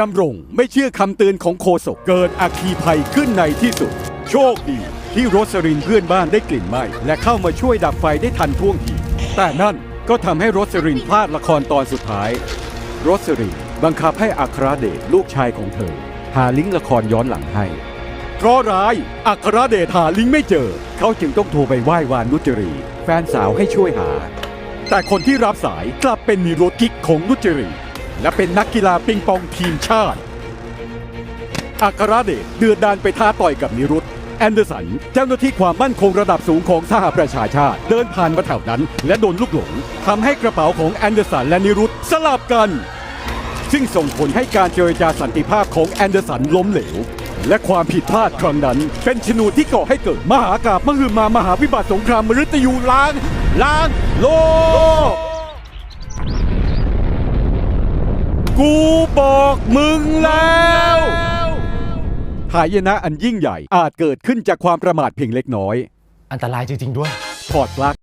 ดำรงไม่เชื่อคำเตือนของโคศกเกิดอัคีภัยขึ้นในที่สุด โชคดีที่โรสรินเพื่อนบ้านได้กลิ่นไหม้และเข้ามาช่วยดับไฟได้ทันท่วงที แต่นั่นก็ทำให้โรสรินพลาดละครตอนสุดท้าย โรสรินบังคับให้อัครเดชลูกชายของเธอ หาลิงก์ละครย้อนหลังให้ เพราะร้ายอัครเดชหาลิงก์ไม่เจอ เขาจึงต้องโทรไปไหว้วานนุจรี แฟนสาวให้ช่วยหา แต่คนที่รับสายกลับเป็นนิโรธกิกของนุจรี และเป็นนักกีฬาปิงปองทีมชาติอัครเดชเดือดดานไปท้าต่อยกับนิรุตแอนเดอร์สัน เจ้าหน้าที่ความมั่นคงระดับสูงของสหประชาชาติ เดินผ่านมาแถวนั้น และโดนลูกหลงทำให้กระเป๋าของแอนเดอร์สันและนิรุตสลับกัน ซึ่งส่งผลให้การเจรจาสันติภาพของแอนเดอร์สันล้มเหลว และความผิดพลาดครั้งนั้น เป็นชนวนที่ก่อให้เกิดมหากาบมหึมามหาวิบัติสงครามมฤตยูล้าง ล้างโลก กูบอกมึงแล้วหายนะอันยิ่งใหญ่อาจเกิดขึ้นจากความประมาทเพียงเล็กน้อย อันตรายจริง ๆ ด้วย ถอดปลั๊ก